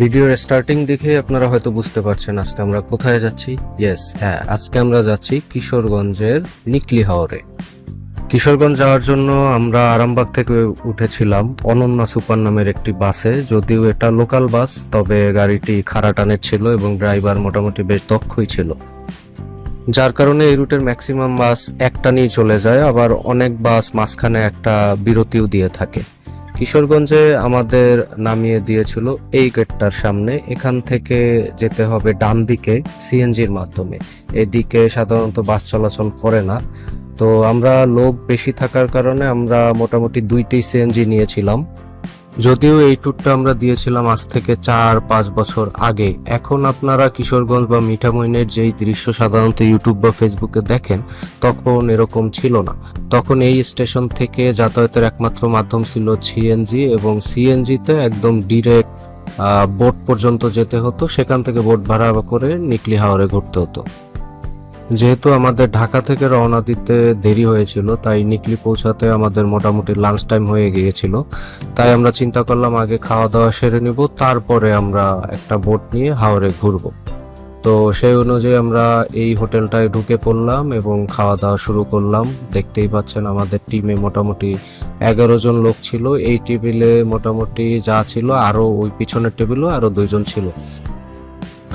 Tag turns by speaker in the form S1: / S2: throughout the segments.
S1: ভিডিওর স্টার্টিং দেখে আপনারা হয়তো বুঝতে পারছেন আজকে আমরা কোথায় যাচ্ছি। ইয়েস হ্যাঁ আজকে আমরা যাচ্ছি কিশোরগঞ্জের নিকলি হাওরে। কিশোরগঞ্জ যাওয়ার জন্য আমরা আরামবাগ থেকে উঠেছিলাম অনন্যা সুপার নামের একটি বাসে। যদিও এটা লোকাল বাস, তবে গাড়িটি খাড়া টানের ছিল এবং ড্রাইভার মোটামুটি বেশ দক্ষই ছিল। যার কারণে এই রুটের ম্যাক্সিমাম বাস একটা নিয়ে চলে যায়, আবার অনেক বাস মাঝখানে একটা বিরতিও দিয়ে থাকে। কিশোরগঞ্জে আমাদের নামিয়ে দিয়েছিল এই গেটটার সামনে। এখান থেকে যেতে হবে ডান দিকে সিএনজির মাধ্যমে। এদিকে সাধারণত বাস চলাচল করে না। তো আমরা লোক বেশি থাকার কারণে আমরা মোটামুটি দুইটি সিএনজি নিয়েছিলাম। যদিও এই ট্যুরটা আমরা দিয়েছিলাম আজ থেকে চার, পাঁচ বছর আগে। এখন আপনারা কিশোরগঞ্জ বা মিঠামইনের যেই দৃশ্য সাধারণত ইউটিউব বা ফেসবুকে দেখেন, তখন এরকম ছিল না। তখন এই স্টেশন থেকে যাতায়াতের একমাত্র মাধ্যম ছিল সিএনজি এবং সিএনজিতে একদম ডিরেক্ট বোট পর্যন্ত যেতে হতো। সেখান থেকে বোট ভাড়া করে নিকলি হাওরে ঘুরতে হতো। যেহেতু আমাদের ঢাকা থেকে রওনা দিতে দেরি হয়েছিল, তাই নিকলি পৌঁছাতে আমাদের মোটামুটি লাঞ্চ টাইম হয়ে গিয়েছিল। তাই আমরা চিন্তা করলাম আগে খাওয়া দাওয়া সেরে নিব, তারপরে আমরা একটা বোট নিয়ে হাওরে ঘুরবো। তো সেই অনুযায়ী আমরা এই হোটেলটায় ঢুকে পড়লাম এবং খাওয়া দাওয়া শুরু করলাম। দেখতেই পাচ্ছেন আমাদের টিমে মোটামুটি এগারো জন লোক ছিল। এই টেবিলে মোটামুটি যা ছিল আরও ওই পিছনের টেবিলও আরও দুইজন ছিল।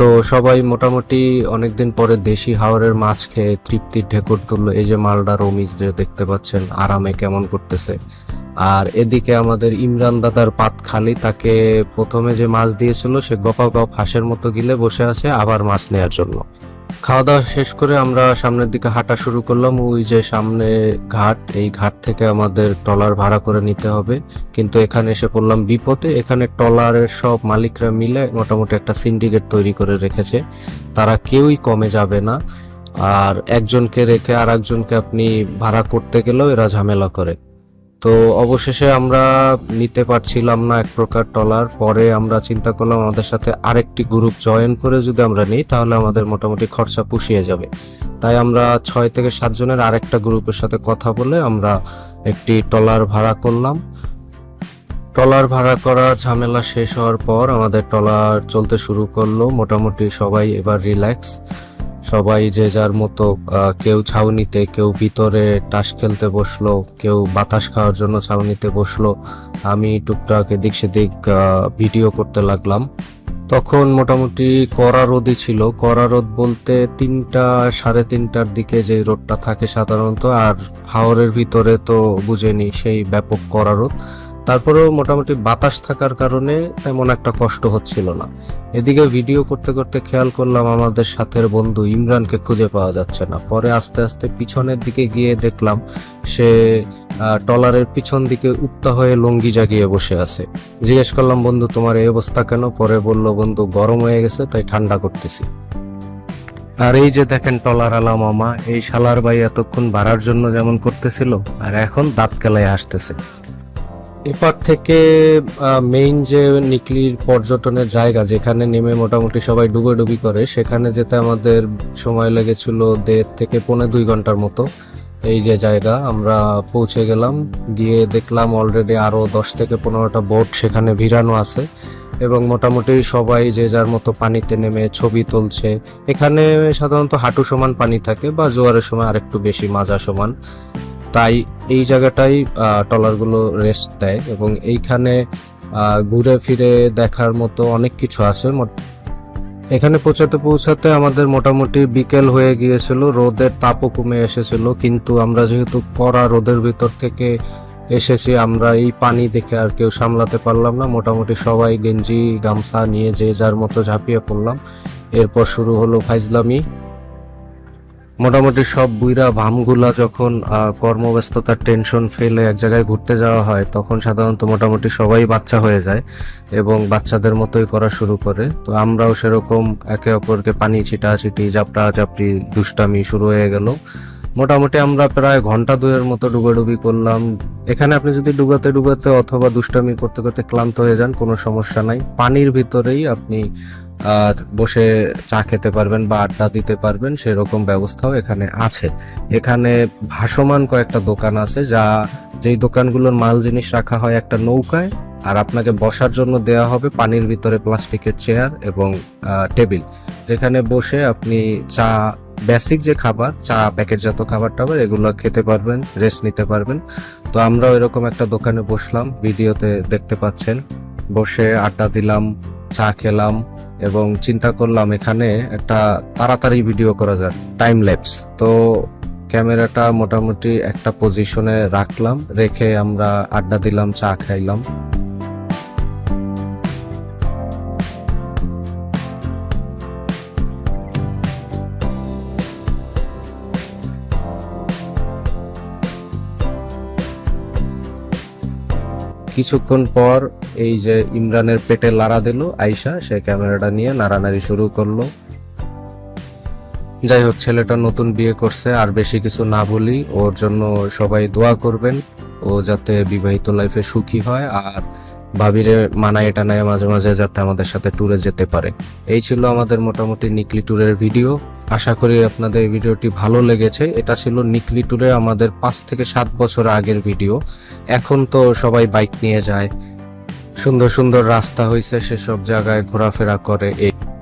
S1: তো সবাই মোটামুটি অনেকদিন পরে দেশি হাওরের মাছ খেয়ে তৃপ্তির ঢেকুর তুললো। এই যে মালডা রমিজ দেখতে পাচ্ছেন, আরামে কেমন করতেছে। আর এদিকে আমাদের ইমরান দাদার পাত খালি, তাকে প্রথমে যে মাছ দিয়েছিল, সে গপা গপ হাঁসের মতো গিলে বসে আছে, আবার মাছ নেয়ার জন্য। খাওয়া দাওয়া শেষ করে আমরা সামনের দিকে হাঁটা শুরু করলাম। ওই যে সামনে ঘাট, এই ঘাট থেকে আমাদের ট্রলার ভাড়া করে নিতে হবে। কিন্তু এখানে এসে পড়লাম বিপদে। এখানে ট্রলারের সব মালিকরা মিলে মোটামুটি একটা সিন্ডিকেট তৈরি করে রেখেছে। তারা কেউই কমে যাবে না। আর একজনকে রেখে আর একজনকে আপনি ভাড়া করতে গেলেও এরা ঝামেলা করে। তো অবশেষে আমরা নিতে পারছিলাম না এক প্রকার টলার। পরে আমরা চিন্তা করলাম আমাদের সাথে আরেকটি গ্রুপ জয়েন করে যদি আমরা নিই, তাহলে আমাদের মোটামুটি খরচা পুষিয়ে যাবে। তাই আমরা ছয় থেকে সাত জনের আরেকটা গ্রুপের সাথে কথা বলে আমরা একটি টলার ভাড়া করলাম। টলার ভাড়া করা ঝামেলা শেষ হওয়ার পর আমাদের টলার চলতে শুরু করল। মোটামুটি সবাই এবার রিল্যাক্স। সবাই যে যার মতো কেউ ছাউনিতে কেউ ভিতরে টাস খেলতে বসল, কেউ বাতাস খাওয়ার জন্য ছাউনিতে বসল, আমি টুকটাক এদিক সেদিক ভিডিও করতে লাগলাম। তখন মোটামুটি কড়া রোদই ছিল। কড়া রোদ বলতে তিনটা, সাড়ে তিনটার দিকে যে রোদটা থাকে সাধারণত, আর হাওরের ভিতরে তো বুঝেনি সেই ব্যাপক কড়া রোদ। তারপরেও মোটামুটি বাতাস থাকার কারণে তেমন একটা কষ্ট হচ্ছিল না। এদিকে ভিডিও করতে করতে খেয়াল করলাম আমাদের সাথের বন্ধু ইমরানকে খুঁজে পাওয়া যাচ্ছে না। পরে আস্তে আস্তে পিছনের দিকে গিয়ে দেখলাম সে টলারের পিছন দিকে উত্তা হয়ে লঙ্গি জাগিয়ে বসে আছে। জিজ্ঞেস করলাম, বন্ধু, তোমার এই অবস্থা কেন? পরে বলল, বন্ধু, গরম হয়ে গেছে, তাই ঠান্ডা করতেছি। আর এই যে দেখেন টলার আলা মামা, এই শালার ভাই এতক্ষণ বাড়ার জন্য যেমন করতেছিল, আর এখন দাঁত কেলায় আসতেছে। এপার থেকে মেইন যে নিকলির পর্যটনের জায়গা, যেখানে নেমে মোটামুটি সবাই ডুবোডুবি করে, সেখানে যেতে আমাদের সময় লেগেছিল দেড় থেকে পৌনে দুই ঘণ্টার মতো। এই যে জায়গা, আমরা পৌঁছে গেলাম, গিয়ে দেখলাম অলরেডি আরও দশ থেকে পনেরোটা বোট সেখানে ভিড়ানো আছে। এবং মোটামুটি সবাই যে যার মতো পানিতে নেমে ছবি তুলছে। এখানে সাধারণত হাঁটু সমান পানি থাকে বা জোয়ারের সময় আরেকটু বেশি, মাজা সমান। তাই এই জায়গাটাই ট্রলারগুলো রেস্ট দেয় এবং এইখানে ঘুরে ফিরে দেখার মতো অনেক কিছু আছে। এখানে পৌঁছাতে পৌঁছাতে আমাদের মোটামুটি বিকেল হয়ে গিয়েছিল, রোদের তাপও কমে এসেছিল, কিন্তু আমরা যেহেতু কড়া রোদের ভিতর থেকে এসেছি, আমরা এই পানি দেখে আর কেউ সামলাতে পারলাম না। মোটামুটি সবাই গেঞ্জি, গামছা নিয়ে যে যার মতো ঝাঁপিয়ে পড়লাম। এরপর শুরু হলো ফাইজলামি। মোটামুটি সব বুইরা ভামগুলা যখন কর্মব্যস্ততার টেনশন ফেলে এক জায়গায় ঘুরতে যাওয়া হয়, তখন সাধারণত মোটামুটি সবাই বাচ্চা হয়ে যায় এবং বাচ্চাদের মতোই করা শুরু করে। তো আমরাও সেরকম একে অপরকে পানি ছিটা ছিটাছিটি জাপটা জাপটি দুষ্টামি শুরু হয়ে গেল। মোটামুটি আমরা প্রায় ঘণ্টা দুয়ের মতো ডুবাডুবি করলাম। এখানে আপনি যদি ডুবাতে ডুবাতে অথবা দুষ্টামি করতে করতে ক্লান্ত হয়ে যান, কোনো সমস্যা নাই। পানির ভিতরেই আপনি বসে চা খেতে পারবেন বা আড্ডা দিতে পারবেন, সেরকম ব্যবস্থাও এখানে আছে। এখানে ভাসমান কয়েকটা দোকান আছে, যা যেই দোকানগুলোর মাল জিনিস রাখা হয় একটা নৌকায়, আর আপনাকে বসার জন্য দেওয়া হবে পানির ভিতরে প্লাস্টিকের চেয়ার এবং টেবিল। যেখানে বসে আপনি চা বেসিক যে খাবার, চা প্যাকেটজাত খাবার টাবার, এগুলো খেতে পারবেন রেস্ট নিতে পারবেন। তো আমরা এরকম একটা দোকানে বসলাম, ভিডিওতে দেখতে পাচ্ছেন। বসে আড্ডা দিলাম, চা খেলাম এবং চিন্তা করলাম এখানে একটা তাড়াতাড়ি ভিডিও করা যায় টাইম ল্যাপস তো ক্যামেরাটা মোটামুটি একটা পজিশনে রাখলাম, রেখে আমরা আড্ডা দিলাম, চা খাইলাম। কিছুক্ষণ পর এই যে ইমরানের পেটে লাড়া দিল আয়শা, সে ক্যামেরাটা নিয়ে নাড়ানাড়ি শুরু করল। যাই হোক, ছেলেটা নতুন বিয়ে করছে, আর বেশি কিছু না বলি, ওর জন্য সবাই দোয়া করবেন। ও যাতে বিবাহিত লাইফে সুখী হয়, আর ভাবিরে মানায় টানায় মাঝে মাঝে যাতে আমাদের সাথে ট্যুরে যেতে পারে। এই ছিল আমাদের মোটামুটি নিকলি ট্যুরের ভিডিও আশা করি আপনাদের ভিডিওটি ভালো লেগেছে। এটা ছিল নিকলি ট্যুরে আমাদের পাঁচ থেকে সাত বছর আগের ভিডিও এখন তো সবাই বাইক নিয়ে যায়। সুন্দর সুন্দর রাস্তা হয়েছে সেসব জায়গায় ঘোরাফেরা করে। এই